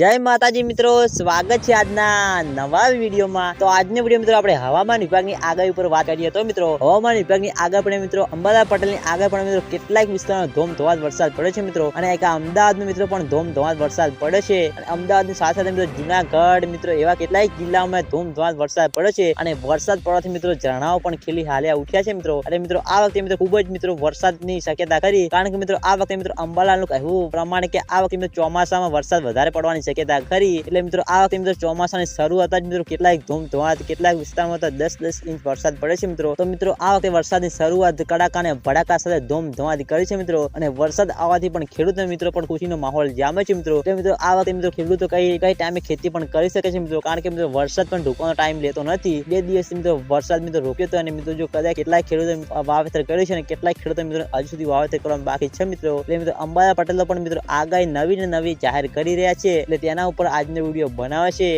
જય માતાજી મિત્રો, સ્વાગત છે આજના નવા વિડીયોમાં. તો આજનો વીડિયો મિત્રો આપણે હવામાન વિભાગની આગાહી ઉપર વાત કરીએ તો મિત્રો, હવામાન વિભાગની આગાહી પણ મિત્રો અંબાલા પટેલની આગાહી પણ મિત્રો કેટલાક વિસ્તારોમાં ધોમ વરસાદ પડે છે મિત્રો. અને એક આ મિત્રો પણ ધોમ વરસાદ પડે છે. અને અમદાવાદની સાથે સાથે મિત્રો જુનાગઢ મિત્રો, એવા કેટલાક જિલ્લાઓમાં ધોમ ધોવાત વરસાદ પડે છે. અને વરસાદ પડવાથી મિત્રો ઝરણાઓ પણ ખીલી હાલ્યા ઉઠ્યા છે મિત્રો. અને મિત્રો, આ વખતે મિત્રો ખૂબ જ મિત્રો વરસાદની શક્યતા કરી કારણ કે મિત્રો, આ વખતે મિત્રો અંબાલાલનું કહેવું પ્રમાણે કે આ વખતે મિત્રો ચોમાસામાં વરસાદ વધારે પડવાની શક્યતા ખરી. એટલે મિત્રો, આ વખતે મિત્રો ચોમાસાની શરૂઆત જ મિત્રો કેટલાક ધૂમ ધોવાત કેટલાક વિસ્તારમાં તો દસ દસ ઇંચ વરસાદ પડે છે મિત્રો. તો મિત્રો, આ વખતે વરસાદની શરૂઆત કડાકા અને ભડાકા સાથે ધૂમ ધોવાત કરી છે મિત્રો. અને વરસાદ આવવાથી પણ ખેડૂતો મિત્રો પણ ખુશીનો માહોલ જામે છે મિત્રો. એટલે મિત્રો, આ વખતે મિત્રો ખેડૂતો કઈ કઈ ટાઈમે ખેતી પણ કરી શકે છે મિત્રો. કારણ કે મિત્રો, વરસાદ પણ રોકવાનો ટાઈમ લેતો નથી. બે દિવસ મિત્રો વરસાદ મિત્રો રોક્યો હતો અને મિત્રો જો કદાચ કેટલાક ખેડૂતો વાવેતર કર્યું છે અને કેટલાક ખેડૂતો મિત્રો હજુ સુધી વાવેતર કરવાનું બાકી છે મિત્રો. એટલે મિત્રો અંબાલા પટેલો પણ મિત્રો આગાહી નવી ને નવી જાહેર કરી રહ્યા છે. એટલે તેના ઉપર આજનો વીડિયો બનાવે છે